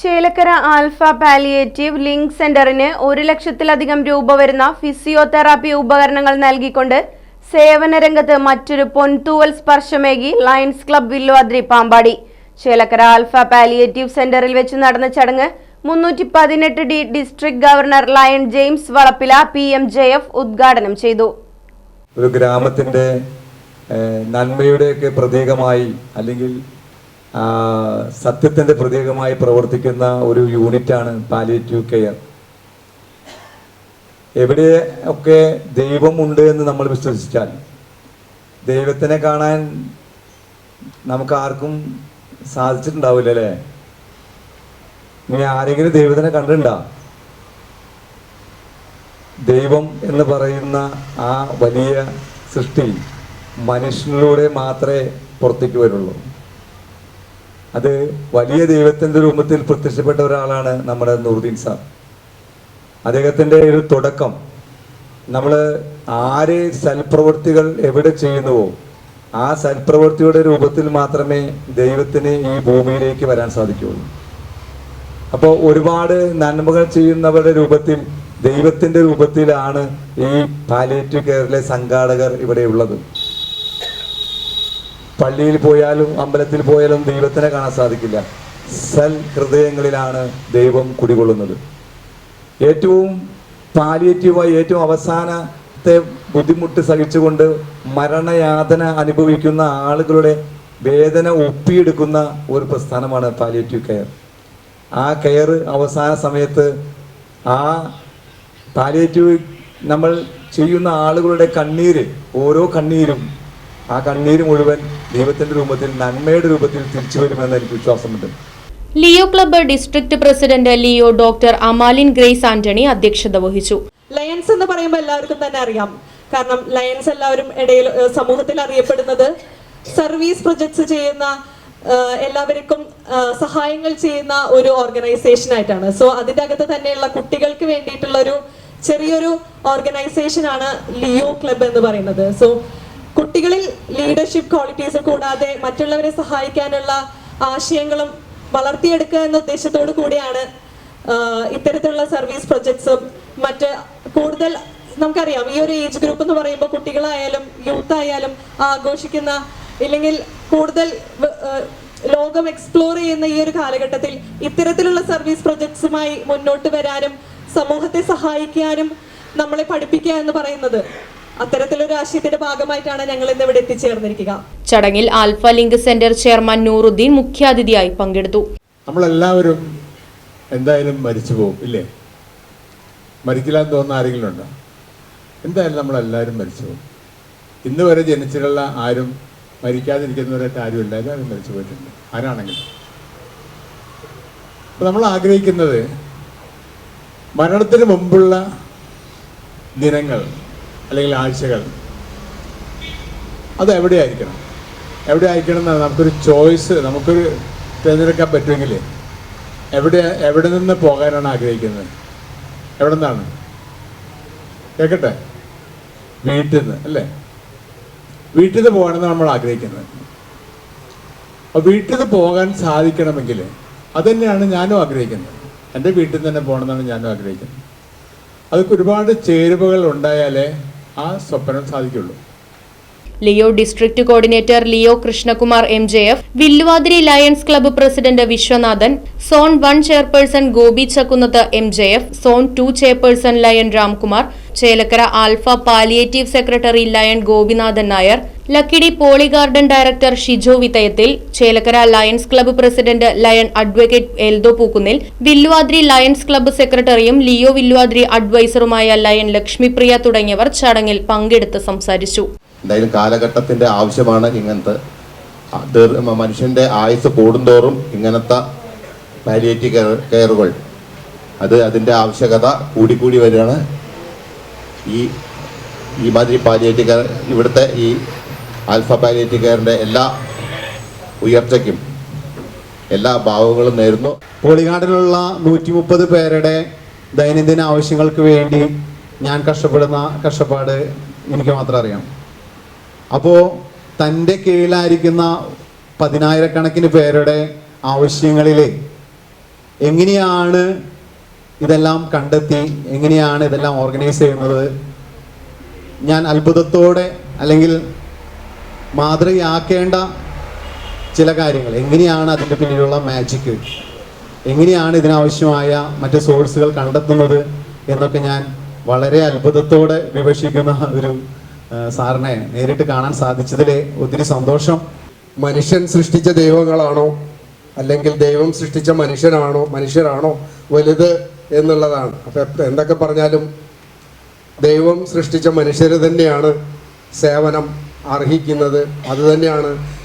Chelakkara alpha palliative link സെന്ററിന് ഒരു ലക്ഷത്തിലധികം രൂപ വരുന്ന ഫിസിയോതെറാപ്പി ഉപകരണങ്ങൾ നൽകിക്കൊണ്ട് സേവന രംഗത്ത് മറ്റൊരു പൊൻതൂവൽ സ്പർശമേകി Lions club Villuvadri Pampady. Chelakkara Alpha palliative സെന്ററിൽ വെച്ച് നടന്ന ചടങ്ങ് മുന്നൂറ്റി പതിനെട്ട് D district governor Lion James Valappila P M J F ഉദ്ഘാടനം ചെയ്തു. ഒരു ഗ്രാമത്തിന്റെ നന്മയുടെയൊക്കെ പ്രതീകമായി അല്ലെങ്കിൽ സത്യത്തിന്റെ പ്രതീകമായി പ്രവർത്തിക്കുന്ന ഒരു യൂണിറ്റാണ് പാലിയേറ്റീവ് കെയർ എവിടെ ഒക്കെ ദൈവമുണ്ട് എന്ന് നമ്മൾ വിശ്വസിച്ചാൽ ദൈവത്തിനെ കാണാൻ നമുക്ക് ആർക്കും സാധിച്ചിട്ടുണ്ടാവില്ല അല്ലേ? ഇനി ആരെങ്കിലും ദൈവത്തിനെ കണ്ടിട്ടുണ്ടോ? ദൈവം എന്ന് പറയുന്ന ആ വലിയ സൃഷ്ടി മനുഷ്യനിലൂടെ മാത്രമേ പുറത്തേക്ക് വരുള്ളൂ. അത് വലിയ ദൈവത്തിന്റെ രൂപത്തിൽ പ്രത്യക്ഷപ്പെട്ട ഒരാളാണ് നമ്മുടെ നൂറുദ്ദീൻ സാർ അദ്ദേഹത്തിന്റെ ഒരു തുടക്കം. നമ്മൾ ആരെ സൽപ്രവൃത്തികൾ എവിടെ ചെയ്യുന്നുവോ ആ സൽപ്രവൃത്തിയുടെ രൂപത്തിൽ മാത്രമേ ദൈവത്തിന് ഈ ഭൂമിയിലേക്ക് വരാൻ സാധിക്കുകയുള്ളൂ. അപ്പോൾ ഒരുപാട് നന്മകൾ ചെയ്യുന്നവരുടെ രൂപത്തിൽ ദൈവത്തിന്റെ രൂപത്തിലാണ് ഈ പാലിയേറ്റീവ് കെയറിലെ സംഘാടകർ ഇവിടെ ഉള്ളത്. പള്ളിയിൽ പോയാലും അമ്പലത്തിൽ പോയാലും ദൈവത്തിനെ കാണാൻ സാധിക്കില്ല. സൽ ഹൃദയങ്ങളിലാണ് ദൈവം കുടികൊള്ളുന്നത്. ഏറ്റവും പാലിയേറ്റീവായി ഏറ്റവും അവസാനത്തെ ബുദ്ധിമുട്ട് സഹിച്ചുകൊണ്ട് മരണയാതന അനുഭവിക്കുന്ന ആളുകളുടെ വേദന ഒപ്പിയെടുക്കുന്ന ഒരു പ്രസ്ഥാനമാണ് പാലിയേറ്റീവ് കെയർ. ആ കെയർ അവസാന സമയത്ത് ആ പാലിയേറ്റീവ് നമ്മൾ ചെയ്യുന്ന ആളുകളുടെ കണ്ണീര് ഓരോ കണ്ണീരും ആ കണ്ണീര് മുഴുവൻ ദൈവത്തിന്റെ രൂപത്തിൽ നന്മയുടെ രൂപത്തിൽ തിരിച്ചു വരുമെന്ന് എനിക്ക് വിശ്വാസമുണ്ട്. Leo club district president Leo doctor Amalin Grace Antony അധ്യക്ഷത വഹിച്ചു. ലയൻസ് എന്ന് പറയുമ്പോൾ എല്ലാവർക്കും തന്നെ അറിയാം. കാരണം ലയൻസ് എല്ലാവരും ഇടയിൽ സമൂഹത്തിൽ അറിയപ്പെടുന്നത് സർവീസ് പ്രൊജക്ട്സ് ചെയ്യുന്ന എല്ലാവർക്കും സഹായങ്ങൾ ചെയ്യുന്ന ഒരു ഓർഗനൈസേഷൻ ആയിട്ടാണ്. സോ അതിന്റെ അകത്ത് തന്നെയുള്ള കുട്ടികൾക്ക് വേണ്ടിയിട്ടുള്ള ഒരു ചെറിയൊരു ഓർഗനൈസേഷൻ ആണ് ലിയോ ക്ലബ് എന്ന് പറയുന്നത്. സോ കുട്ടികളിൽ ലീഡർഷിപ്പ് ക്വാളിറ്റീസ് കൂടാതെ മറ്റുള്ളവരെ സഹായിക്കാനുള്ള ആശയങ്ങളും വളർത്തിയെടുക്കുക എന്ന ഉദ്ദേശത്തോടു കൂടിയാണ് ഇത്തരത്തിലുള്ള സർവീസ് പ്രൊജക്ട്സും മറ്റ് കൂടുതൽ നമുക്കറിയാം ഈ ഒരു ഏജ് ഗ്രൂപ്പ് എന്ന് പറയുമ്പോൾ കുട്ടികളായാലും യൂത്ത് ആയാലും ആഘോഷിക്കുന്ന ഇല്ലെങ്കിൽ കൂടുതൽ ലോകം എക്സ്പ്ലോർ ചെയ്യുന്ന ഈ ഒരു കാലഘട്ടത്തിൽ ഇത്തരത്തിലുള്ള സർവീസ് പ്രൊജക്ട്സുമായി മുന്നോട്ട് വരാനും സമൂഹത്തെ സഹായിക്കാനും നമ്മളെ പഠിപ്പിക്കുക എന്ന് പറയുന്നത്. അത്തരത്തിലൊരു ആശയത്തിന്റെ ഭാഗമായിട്ടാണ് ഞങ്ങൾ ഇന്ന് ഇവിടെ എത്തിച്ചേർന്നിരിക്കുക. ചടങ്ങിൽ Alpha link centre chairman Nooruddin മുഖ്യാതിഥിയായി പങ്കെടുത്തു. നമ്മളെല്ലാവരും എന്തായാലും മരിച്ചു പോകും ഇല്ലേ? മരിക്കില്ല എന്ന് തോന്നുന്ന ആരെങ്കിലും ഉണ്ടോ? എന്തായാലും നമ്മളെല്ലാവരും മരിച്ചു പോകും. ഇന്ന് വരെ ജനിച്ചിട്ടുള്ള ആരും മരിക്കാതിരിക്കുന്നവരായിട്ട് ആരും ആരുമില്ല എല്ലാവരും മരിച്ചു പോയിട്ടുണ്ട്. ആരാണെങ്കിലും. അപ്പോൾ നമ്മൾ ആഗ്രഹിക്കുന്നത് മരണത്തിന് മുമ്പുള്ള ദിനങ്ങൾ അല്ലെങ്കിൽ ആഴ്ചകൾ. അത് എവിടെ ആയിരിക്കണം എവിടെ ആയിരിക്കണം എന്നാണ് നമുക്കൊരു ചോയ്സ് നമുക്കൊരു തിരഞ്ഞെടുക്കാൻ പറ്റുമെങ്കിൽ എവിടെ എവിടെ നിന്ന് പോകാനാണ് ആഗ്രഹിക്കുന്നത്? എവിടെ നിന്നാണ് കേൾക്കട്ടെ വീട്ടിൽ നിന്ന് അല്ലേ? വീട്ടിൽ നിന്ന് പോകാനാണ് നമ്മൾ ആഗ്രഹിക്കുന്നത്. അപ്പോൾ വീട്ടിൽ നിന്ന് പോകാൻ സാധിക്കണമെങ്കിൽ അതുതന്നെയാണ് ഞാനും ആഗ്രഹിക്കുന്നത്. എന്റെ വീട്ടിൽ നിന്ന് തന്നെ പോകണമെന്നാണ് ഞാനും ആഗ്രഹിക്കുന്നത്. അതൊക്കെ ഒരുപാട് ചേരുവകൾ ഉണ്ടായാലേ ആ സ്വപ്നം സാധിക്കുള്ളൂ. Leo district coordinator Leo Krishnakumar M J F Villuvadri Lions club president Viswanathan zone one chairperson Gopi Chakkunnath M J F zone two chairperson Lion Ramkumar Chelakkara Alpha palliative secretary Lion Gopinathan Nair Lakkidi poly garden director Shijo Vithayathil Chelakkara Lions club president Lion advocate Eldho Pookkunnil Villuvadri Lions club സെക്രട്ടറിയും Leo Villuvadri അഡ്വൈസറുമായ lion Lakshmipriya തുടങ്ങിയവർ ചടങ്ങിൽ പങ്കെടുത്ത് സംസാരിച്ചു. എന്തായാലും കാലഘട്ടത്തിന്റെ ആവശ്യമാണ് ഇങ്ങനത്തെ മനുഷ്യന്റെ ആയുസ് കൂടുന്തോറും ഇങ്ങനത്തെ പാലിയേറ്റീവ് കെയറുകൾ അത് അതിന്റെ ആവശ്യകത കൂടിക്കൂടി വരികയാണ്. ഈ ഈ മാതിരി പാലിയേറ്റീവ് ഇവിടുത്തെ ഈ ആൽഫ പാലിയേറ്റീവ് എല്ലാ ഉയർച്ചയ്ക്കും എല്ലാ ഭാവങ്ങളും നേരുന്നു. പോളിഗാർഡിലുള്ള നൂറ്റി മുപ്പത് പേരുടെ ദൈനംദിന ആവശ്യങ്ങൾക്ക് വേണ്ടി ഞാൻ കഷ്ടപ്പെടുന്ന കഷ്ടപ്പാട് എനിക്ക് മാത്രം അറിയാം. അപ്പോൾ തന്റെ കീഴിലായിരിക്കുന്ന പതിനായിരക്കണക്കിന് പേരുടെ ആവശ്യങ്ങളിൽ എങ്ങനെയാണ് ഇതെല്ലാം കണ്ടെത്തി എങ്ങനെയാണ് ഇതെല്ലാം ഓർഗനൈസ് ചെയ്യുന്നത് ഞാൻ അത്ഭുതത്തോടെ അല്ലെങ്കിൽ മാതൃകയാക്കേണ്ട ചില കാര്യങ്ങൾ. എങ്ങനെയാണ് അതിന്റെ പിന്നിലുള്ള മാജിക്ക് എങ്ങനെയാണ് ഇതിനാവശ്യമായ മറ്റ് സോഴ്സുകൾ കണ്ടെത്തുന്നത് എന്നൊക്കെ ഞാൻ വളരെ അത്ഭുതത്തോടെ വിവക്ഷിക്കുന്ന ഒരു സാറിനെ നേരിട്ട് കാണാൻ സാധിച്ചതിൽ ഒത്തിരി സന്തോഷം. മനുഷ്യൻ സൃഷ്ടിച്ച ദൈവങ്ങളാണോ? അല്ലെങ്കിൽ ദൈവം സൃഷ്ടിച്ച മനുഷ്യനാണോ? മനുഷ്യരാണോ? വലുത് എന്നുള്ളതാണ്. അപ്പം എന്തൊക്കെ പറഞ്ഞാലും ദൈവം സൃഷ്ടിച്ച മനുഷ്യർ തന്നെയാണ് സേവനം. അർഹിക്കുന്നത് അതുതന്നെയാണ്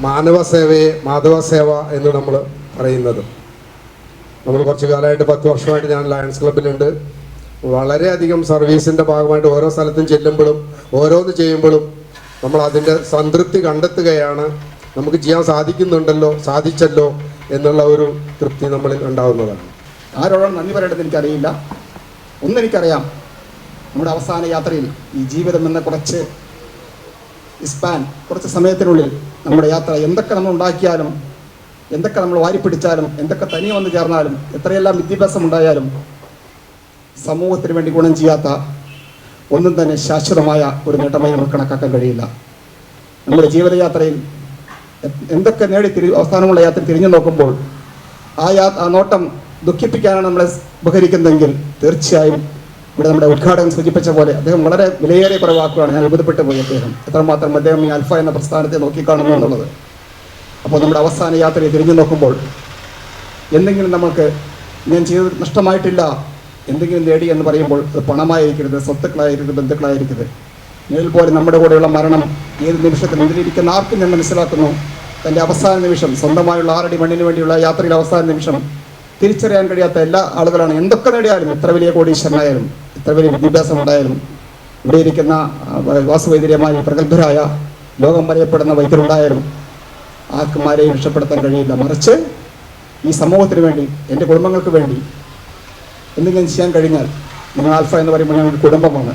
മാനവ സേവയെ മാധവ സേവ എന്ന് നമ്മൾ പറയുന്നത്. നമ്മൾ കുറച്ച് കാലമായിട്ട് പത്ത് വർഷമായിട്ട് ഞാൻ ലയൺസ് ക്ലബിലുണ്ട് വളരെയധികം സർവീസിന്റെ ഭാഗമായിട്ട് ഓരോ സ്ഥലത്തും ചെല്ലുമ്പോഴും ഓരോന്ന് ചെയ്യുമ്പോഴും നമ്മൾ അതിന്റെ സംതൃപ്തി കണ്ടെത്തുകയാണ്. നമുക്ക് ചെയ്യാൻ സാധിക്കുന്നുണ്ടല്ലോ സാധിച്ചല്ലോ എന്നുള്ള ഒരു തൃപ്തി നമ്മളിൽ ഉണ്ടാവുന്നതാണ്. ആരോടാണ് നന്ദി പറയേണ്ടത് എനിക്കറിയില്ല. ഒന്നെനിക്കറിയാം. നമ്മുടെ അവസാന യാത്രയിൽ ഈ ജീവിതം എന്ന കുറച്ച് സ്പാൻ കുറച്ച് സമയത്തിനുള്ളിൽ നമ്മുടെ യാത്ര എന്തൊക്കെ നമ്മൾ ഉണ്ടാക്കിയാലും എന്തൊക്കെ നമ്മൾ വാരിപ്പിടിച്ചാലും എന്തൊക്കെ തനിയെ വന്ന് ചേർന്നാലും എത്രയെല്ലാം വിദ്യാഭ്യാസം ഉണ്ടായാലും സമൂഹത്തിന് വേണ്ടി ഗുണം ചെയ്യാത്ത ഒന്നും തന്നെ ശാശ്വതമായ ഒരു നേട്ടമായി നമുക്ക് കണക്കാക്കാൻ കഴിയില്ല. നമ്മുടെ ജീവിതയാത്രയിൽ എന്തൊക്കെ നേടി തിരി അവസാനമുള്ള യാത്ര തിരിഞ്ഞു നോക്കുമ്പോൾ ആ യാ ആ നോട്ടം ദുഃഖിപ്പിക്കാനാണ് നമ്മളെ ഉപകരിക്കുന്നതെങ്കിൽ തീർച്ചയായും ഇവിടെ നമ്മുടെ ഉദ്ഘാടകൻ സൂചിപ്പിച്ച പോലെ അദ്ദേഹം വളരെ വിലയേറിയ കുറവാക്കുകയാണ് ഞാൻ അത്ഭുതപ്പെട്ടു പോയി അദ്ദേഹം. എത്രമാത്രം അദ്ദേഹം ഈ അൽഫ എന്ന പ്രസ്ഥാനത്തെ നോക്കിക്കാണുന്നു എന്നുള്ളത്. അപ്പോൾ നമ്മുടെ അവസാന യാത്രയെ തിരിഞ്ഞു നോക്കുമ്പോൾ എന്തെങ്കിലും നമുക്ക് ഞാൻ ചെയ്തത് നഷ്ടമായിട്ടില്ല എന്തെങ്കിലും നേടി എന്ന് പറയുമ്പോൾ അത് പണമായിരിക്കരുത് സ്വത്തുക്കളായിരിക്കരുത് ബന്ധുക്കളായിരിക്കരുത്. നേരിൽ പോലെ നമ്മുടെ കൂടെയുള്ള മരണം ഏത് നിമിഷത്തിൽ മുന്നിലിരിക്കുന്ന ആർക്കും ഞാൻ മനസ്സിലാക്കുന്നു? തന്റെ അവസാന നിമിഷം സ്വന്തമായുള്ള ആറടി മണ്ണിന് വേണ്ടിയുള്ള യാത്രയിലെ അവസാന നിമിഷം തിരിച്ചറിയാൻ കഴിയാത്ത എല്ലാ ആളുകളാണ്. എന്തൊക്കെ നേടിയാലും എത്ര വലിയ കോടീശ്വരനായാലും എത്ര വലിയ വിദ്യാഭ്യാസം ഉണ്ടായാലും ഇവിടെ ഇരിക്കുന്ന വാസുവൈദ്യമായ പ്രഗത്ഭരായ ലോകം അറിയപ്പെടുന്ന വൈദ്യരുണ്ടായാലും ആർക്കുമാരെയും രക്ഷപ്പെടുത്താൻ കഴിയില്ല. മറിച്ച് ഈ സമൂഹത്തിന് വേണ്ടി എന്റെ കുടുംബങ്ങൾക്ക് വേണ്ടി എന്തെങ്കിലും ചെയ്യാൻ കഴിഞ്ഞാൽ നിങ്ങൾ ആൽഫ എന്ന് പറയുമ്പോൾ ഞങ്ങൾ കുടുംബമാണ്.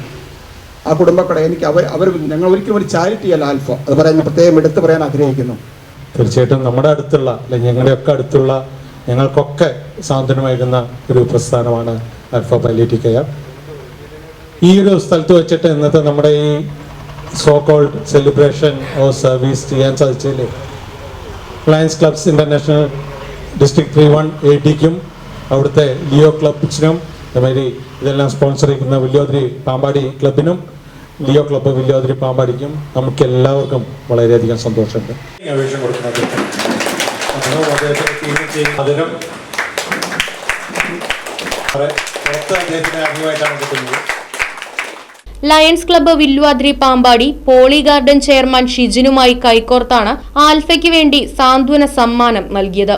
ആ കുടുംബക്കട എനിക്ക് അവർ അവർ ഞങ്ങൾ ഒരിക്കലും ഒരു ചാരിറ്റി അല്ല ആൽഫ. അത് പറയാൻ പ്രത്യേകം എടുത്തു പറയാൻ ആഗ്രഹിക്കുന്നു. തീർച്ചയായിട്ടും നമ്മുടെ അടുത്തുള്ള അല്ലെങ്കിൽ ഞങ്ങളുടെയൊക്കെ അടുത്തുള്ള ഞങ്ങൾക്കൊക്കെ സാന്ത്വനമേകുന്ന ഒരു പ്രസ്ഥാനമാണ് അൽഫ പൈലേറ്റി കെയർ ഈ ഒരു സ്ഥലത്ത് വെച്ചിട്ട് ഇന്നത്തെ നമ്മുടെ ഈ so cold celebration of service ചെയ്യാൻ സാധിച്ചതിൽ Lions clubs international district three one A ഡിക്കും അവിടുത്തെ ലിയോ ക്ലബ്സിനും അതുമാതിരി ഇതെല്ലാം സ്പോൺസർ ചെയ്യുന്ന വില്യോദരി പാമ്പാടി ക്ലബിനും ലിയോ ക്ലബ്ബ് വില്യോദ്രി പാമ്പാടിക്കും നമുക്ക് എല്ലാവർക്കും വളരെയധികം സന്തോഷമുണ്ട്. അപേക്ഷ കൊടുക്കുന്നത് അദ്ദേഹം അദ്ദേഹത്തിന്റെ ടീമിൽ ചെയ്യുന്ന അതിനും പുറത്ത് അദ്ദേഹത്തിന് ആദ്യമായിട്ടാണ് കിട്ടുന്നത്. Lions club Villuvadri Pampady poly garden chairman ഷിജിനുമായി കൈകോർത്താണ് ആൽഫയ്ക്ക് വേണ്ടി സാന്ത്വന സമ്മാനം നൽകിയത്.